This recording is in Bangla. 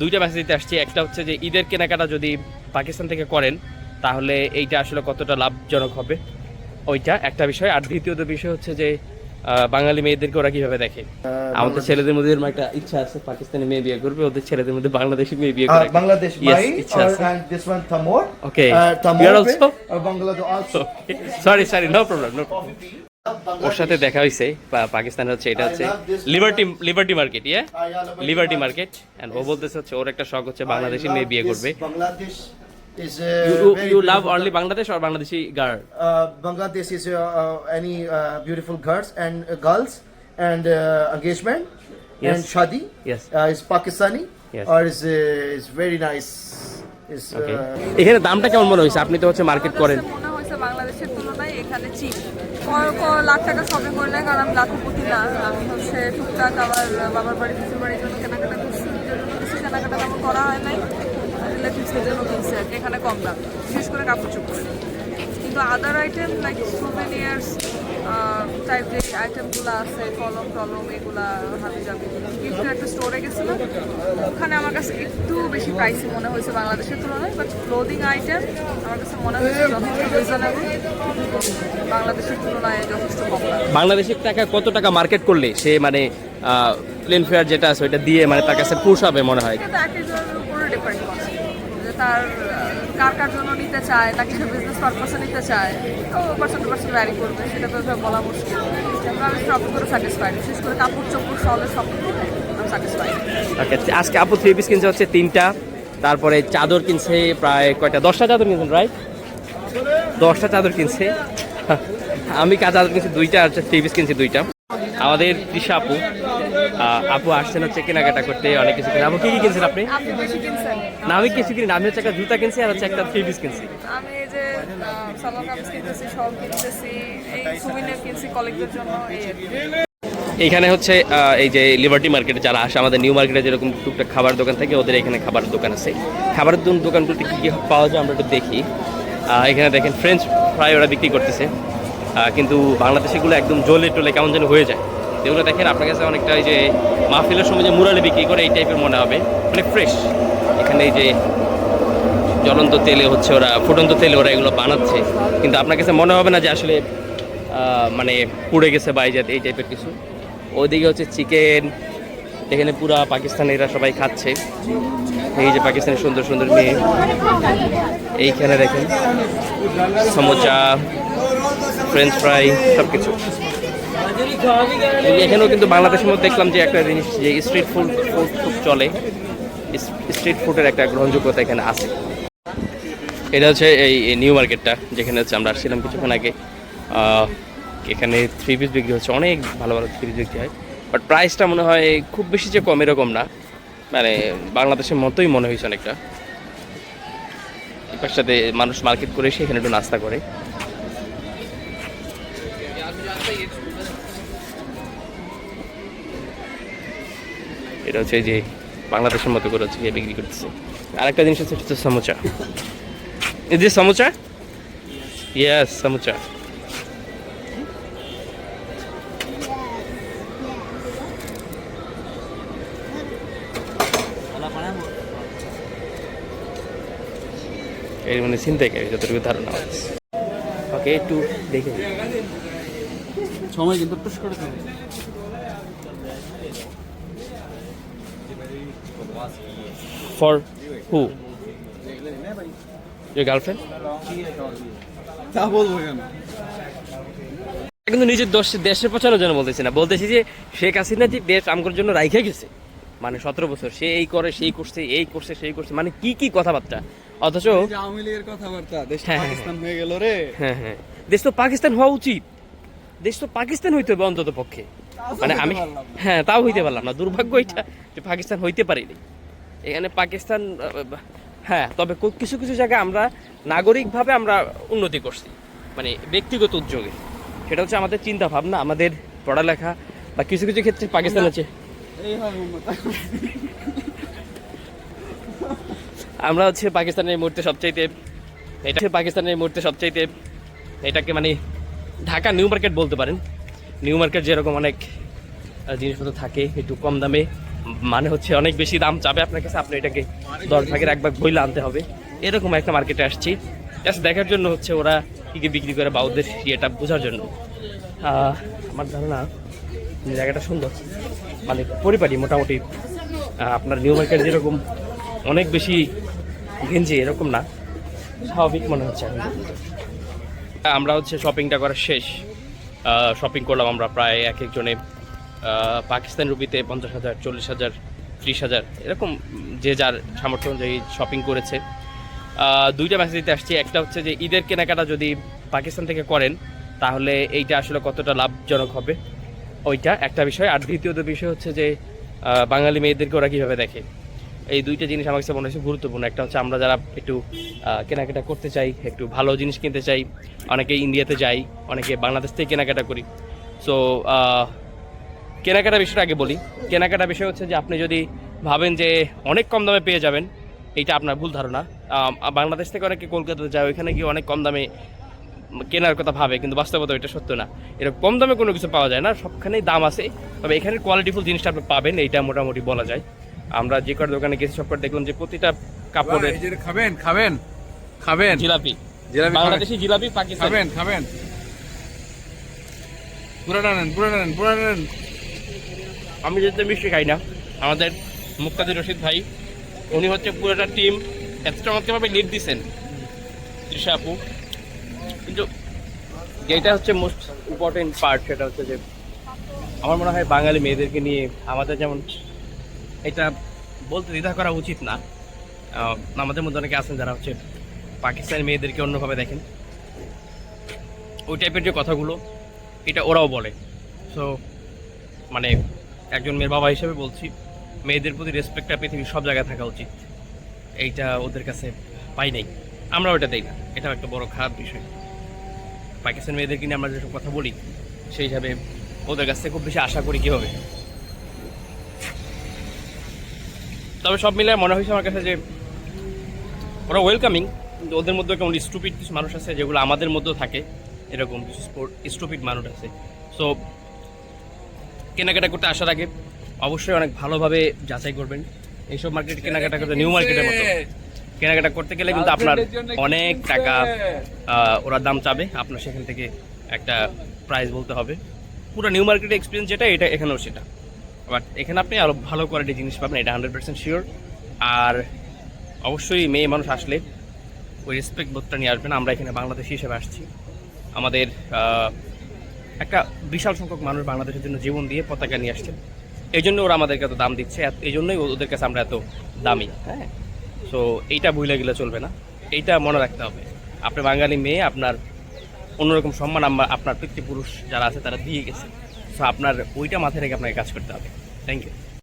দুইটা মেসেজ দিতে আসছি একটা হচ্ছে যে ঈদের কেনাকাটা যদি পাকিস্তান থেকে করেন তাহলে এইটা আসলে কতটা লাভজনক হবে ওইটা একটা বিষয় আর দ্বিতীয়ত বিষয় হচ্ছে যে বাঙালি মেয়েদেরকে ওরা কীভাবে দেখে আমাদের ছেলেদের মধ্যে এরকম একটা ইচ্ছা আছে পাকিস্তানি মেয়ে বিয়ে করবে ওদের ছেলেদের মধ্যে বাংলাদেশি মেয়ে বিয়ে করে Bangladesh Yes, Mai ইচ্ছা আছে। Tamor. Okay. Uh, You Tamor are also? or Bangladesh also. Sorry sorry no problem no problem ওর সাথে দেখা হয়েছে পা- পাকিস্তানের হচ্ছে এটা হচ্ছে লিবার্টি লিবার্টি মার্কেট ইয়ে লিবার্টি মার্কেট এন্ড ও বলতেছে হচ্ছে ওর একটা শখ হচ্ছে বাংলাদেশি মেয়ে বিয়ে করবে। Bangladesh is uh, you very you love beautiful. Only Bangladesh R Bangladeshi girl Uh, Bangladesh is uh, uh, any uh, beautiful girls and uh, girls and uh, engagement and shadi Yes. uh, is Pakistani Yes. or is uh, is very nice. Is okay uh, এখানে দামটা কেমন মনে হয়েছে? আপনি তো হচ্ছে মার্কেট করেন। মনে হয়েছে বাংলাদেশের তুলনায় এখানে চিপ লাখ টাকা শপিং করলে কারণ আমি লাখপতি না। আমি হচ্ছে টুকটাক আবার বাবার বাড়ি, পিসির বাড়ির জন্য কেনাকাটা নিজের কিছু কেনাকাটা তেমন করা হয় নাই। রিলেটিভসের জন্য কিনছে এখানে কম দাম, বিশেষ করে কাপড় চোপড় কিন্তু other item like souvenirs type যে আইটেমগুলো আছে কলম টলম এগুলা হাবি যাবি। কিন্তু একটা স্টোরে গেছিলাম। ওখানে আমার কাছে একটু বেশি প্রাইসি মনে হয়েছে বাংলাদেশের তুলনায় বাট ক্লোদিং আইটেম আমার কাছে মনে হয়েছে যথেষ্ট রিজনেবল বাংলাদেশের তুলনায় যথেষ্ট কম বাংলাদেশের টাকা কত টাকা মার্কেট করলে সে মানে প্লেন ফেয়ার যেটা আছে ওইটা দিয়ে মানে তার কাছে পোষাবে মনে হয় কিন্তু এক একজনের উপরে ডিপেন্ড করে যে তার কার কার জন্য নিতে চায় নাকি সে বিজনেস পারপাসে নিতে চায়, তো পার্সন টু পার্সন ভ্যারি করবে, সেটা তো বলা মুশকিল। আমি সব করে স্যাটিসফাইড বিশেষ করে কাপড় চোপড় শলের সব আজকে আপু থ্রি পিস কিনছে হচ্ছে তিনটা, তারপরে চাদর কিনছে প্রায় কয়টা? দশটা চাদর কিনছেন রাইট দশটা চাদর কিনছে। আমি কাজ চাদর কিনছি, দুইটা, আর থ্রি পিস কিনছি, দুইটা। আমাদের তৃষা আপু আপু আসছেন হচ্ছে কেনাকাটা করতে অনেক কিছু কিনে আপু কি কি কিনছেন আপনি? না আমি কিছু কিনি আমি হচ্ছে একটা জুতা কিনছি আর হচ্ছে একটা থ্রি পিস কিনছি। আমি যে কিনতেছি শল কিনতেছি এই কিনছি কলেজের জন্য এই আর কি। এখানে হচ্ছে এই যে লিবার্টি মার্কেটে যারা আসে আমাদের নিউ মার্কেটে যেরকম টুকটাক খাবার দোকান থাকে ওদের এখানে খাবার দোকান আছে। খাবারের দোকান- দোকানগুলোতে কী কী পাওয়া যায় আমরা একটু দেখি। আহ, এখানে দেখেন ফ্রেঞ্চ ফ্রাই ওরা বিক্রি করতেছে। কিন্তু বাংলাদেশিগুলো একদম জ্বলে টলে কেমন যেন হয়ে যায়। যেগুলো দেখেন, আপনার কাছে অনেকটা এই যে মাহফিলের সময় যে মুরালে বিক্রি করে, এই টাইপের মনে হবে। অনেক ফ্রেশ এখানে এই যে জ্বলন্ত তেলে হচ্ছে ওরা, ফুটন্ত তেলে ওরা এগুলো বানাচ্ছে। কিন্তু আপনার কাছে মনে হবে না যে আসলে মানে পুড়ে গেছে বা এই এই টাইপের কিছু? ওইদিকে হচ্ছে চিকেন এখানে পুরা পাকিস্তানিরা সবাই খাচ্ছে। এই যে পাকিস্তানের সুন্দর সুন্দর মেয়ে। এইখানে দেখেন, সমোচা ফ্রেঞ্চ ফ্রাই সব কিছু এখানেও কিন্তু বাংলাদেশের মধ্যে দেখলাম যে একটা জিনিস, যে স্ট্রিট ফুড ফুড খুব চলে। স্ট্রিট ফুডের একটা গ্রহণযোগ্যতা এখানে আছে। এটা হচ্ছে এই নিউ মার্কেটটা যেখানে হচ্ছে আমরা আসছিলাম কিছুক্ষণ আগে। এখানে থ্রি পিস বিক্রি হচ্ছে, অনেক ভালো ভালো থ্রি পিস বিক্রি হয়। বাট প্রাইসটা মনে হয় খুব বেশি যে কম এরকম না। মানে বাংলাদেশের মতোই মনে হয়েছে অনেকটা। এই সাথে মানুষ মার্কেট করে এসে এখানে একটু নাস্তা করে। এটা হচ্ছে যে বাংলাদেশের মতো করে হচ্ছে বিক্রি করতেছে। আরেকটা জিনিস হচ্ছে হচ্ছে samosa. Is this samosa? Yes, samosa. এর মানে ছিনতাইকারী যতটুকু ধারণা ওকে একটু দেখে সময় কিন্তু করে for who? Your girlfriend? তা বলব কেন? কিন্তু নিজের দোষ দেশের পছানোর জন্য বলতেছি না। বলতেছি যে শেখ হাসিনা যে দেশ আমগর জন্য রাইখে গেছে মানে সতেরো বছর সে এই করে সেই করছে এই করছে সেই করছে মানে কি কি কথাবার্তা? অথচ এই যে আওয়ামী লীগের কথাবার্তা দেশ হ্যাঁ, পাকিস্তান গেল রে। হ্যাঁ হ্যাঁ। দেশ তো পাকিস্তান হওয়া উচিত। দেশ তো পাকিস্তান হইতে হবে অন্তত পক্ষে মানে আমি হ্যাঁ তাও হইতে পারলাম না। দুর্ভাগ্য এটা যে পাকিস্তান হইতে পারিনি। এখানে পাকিস্তান হ্যাঁ তবে কিছু কিছু জায়গায় আমরা নাগরিকভাবে আমরা উন্নতি করছি মানে ব্যক্তিগত উদ্যোগে। সেটা হচ্ছে আমাদের চিন্তা ভাবনা আমাদের পড়ালেখা, বা কিছু কিছু ক্ষেত্রে পাকিস্তান আছে। আমরা হচ্ছে পাকিস্তানের মুহূর্তে সবচাইতে, এটা হচ্ছে পাকিস্তানের মুহূর্তে সবচাইতে, এটাকে মানে ঢাকা নিউ মার্কেট বলতে পারেন। নিউ মার্কেট যেরকম অনেক জিনিসপত্র থাকে, একটু কম দামে। মানে হচ্ছে অনেক বেশি দাম চাবে আপনার কাছে, আপনি এটাকে দশ ভাগের এক ভাগ বইলে আনতে হবে। এরকম একটা মার্কেটে আসছি। জাস্ট দেখার জন্য হচ্ছে ওরা কী কী বিক্রি করে বা ওদের ইয়েটা বোঝার জন্য। আমার ধারণা জায়গাটা সুন্দর। মানে পরিপাটি মোটামুটি। আপনার নিউ মার্কেট যেরকম, অনেক বেশি গেঞ্জি এরকম না। স্বাভাবিক মনে হচ্ছে আমরা হচ্ছে শপিংটা করা শেষ। শপিং করলাম আমরা প্রায় এক একজনে পাকিস্তান রুপিতে পঞ্চাশ হাজার, চল্লিশ হাজার, ত্রিশ হাজার, এরকম যে যার সামর্থ্য অনুযায়ী শপিং করেছে। দুইটা মেসেজ দিতে আসছি। একটা হচ্ছে যে, ঈদের কেনাকাটা যদি পাকিস্তান থেকে করেন, তাহলে এইটা আসলে কতটা লাভজনক হবে? ওইটা একটা বিষয়। আর দ্বিতীয়ত বিষয় হচ্ছে যে বাঙালি মেয়েদেরকে ওরা কীভাবে দেখে? এই দুইটা জিনিস আমার কাছে মনে হচ্ছে গুরুত্বপূর্ণ। একটা হচ্ছে আমরা যারা একটু কেনাকাটা করতে চাই, একটু ভালো জিনিস কিনতে চাই, অনেকে ইন্ডিয়াতে যাই, অনেকে বাংলাদেশ থেকে কেনাকাটা করি। সো কেনাকাটা বিষয়টা আগে বলি। কেনাকাটা বিষয় হচ্ছে যে আপনি যদি ভাবেন যে অনেক কম দামে পেয়ে যাবেন এইটা আপনার ভুল ধারণা। বাংলাদেশ থেকে অনেকে কলকাতাতে যায় ওইখানে গিয়ে অনেক কম দামে কেনার কথা ভাবে কিন্তু বাস্তবতা এটা সত্য না। এরকম কম দামে কোনো কিছু পাওয়া যায় না সবখানেই দাম আছে তবে এখানে কোয়ালিটিফুল জিনিসটা আপনি পাবেন এইটা মোটামুটি বলা যায়। আমরা যে কটা দোকানে গেছি সব কটা দেখলাম যে প্রতিটা যে খাবেন খাবেন খাবেন। জিলাপি। জিলাপি? বাংলাদেশি জিলাপি পাকিস্তানি। খাবেন খাবেন। পুরাটা নেন পুরাটা নেন পুরাটা নেন। আমি যেহেতু মিষ্টি খাই না, আমাদের মুক্তাদির রশিদ ভাই, উনি হচ্ছে পুরোটা টিম এত চমৎকারভাবে লিড দিছেন। তৃষা আপু। কিন্তু যেটা হচ্ছে মোস্ট ইম্পর্টেন্ট পার্ট সেটা হচ্ছে যে আমার মনে হয় বাঙালি মেয়েদেরকে নিয়ে আমাদের যেমন এটা বলতে দ্বিধা করা উচিত না। আমাদের মধ্যে অনেকে আছেন যারা হচ্ছে পাকিস্তানি মেয়েদেরকে অন্যভাবে দেখেন। ওই টাইপের যে কথাগুলো, এটা ওরাও বলে। সো মানে একজন মেয়ের বাবা হিসেবে বলছি, মেয়েদের প্রতি রেসপেক্টটা পৃথিবীর সব জায়গায় থাকা উচিত। এইটা ওদের কাছে পাই নাই। আমরা ওটা দেই না। এটাও একটা বড় খারাপ বিষয়। পাকিস্তান মেয়েদেরকে নিয়ে আমরা যেসব কথা বলি, সেই হিসাবে ওদের কাছ থেকে খুব বেশি আশা করি কী হবে তবে সব মিলে মনে হয়েছে আমার কাছে যে, ওরা ওয়েলকামিং কিন্তু ওদের মধ্যে কেমন স্টুপিড কিছু মানুষ আছে, যেগুলো আমাদের মধ্যেও থাকে। এরকম কিছু স্টুপিড মানুষ আছে। সো কেনাকাটা করতে আসার আগে অবশ্যই অনেক ভালোভাবে যাচাই করবেন। এইসব মার্কেট কেনাকাটা করতে নিউ মার্কেটের মতো। কেনাকাটা করতে গেলে কিন্তু আপনার অনেক টাকা ওরা দাম চাবে। আপনার সেখান থেকে একটা প্রাইস বলতে হবে। পুরো নিউ মার্কেটের এক্সপিরিয়েন্স যেটা এটা এখানেও সেটা। বাট এখানে আপনি আরও ভালো কোয়ালিটি জিনিস পাবেন এটা হান্ড্রেড পার্সেন্ট শিওর আর অবশ্যই মেয়ে মানুষ আসলে ওই রেসপেক্ট বোধটা নিয়ে আসবেন। আমরা এখানে বাংলাদেশি হিসেবে আসছি। আমাদের একটা বিশাল সংখ্যক মানুষ বাংলাদেশের জন্য জীবন দিয়ে পতাকা নিয়ে আসছেন এই জন্য ওরা আমাদেরকে এত দাম দিচ্ছে এই জন্যই ওদের কাছে আমরা এত দামি। হ্যাঁ? সো এইটা ভুলে গেলে চলবে না। এইটা মনে রাখতে হবে। আপনি বাঙালি মেয়ে, আপনার অন্যরকম সম্মান আমরা আপনার পিতৃপুরুষ যারা আছে, তারা দিয়ে গেছে। সো আপনার ওইটা মাথায় রেখে আপনাকে কাজ করতে হবে। Thank you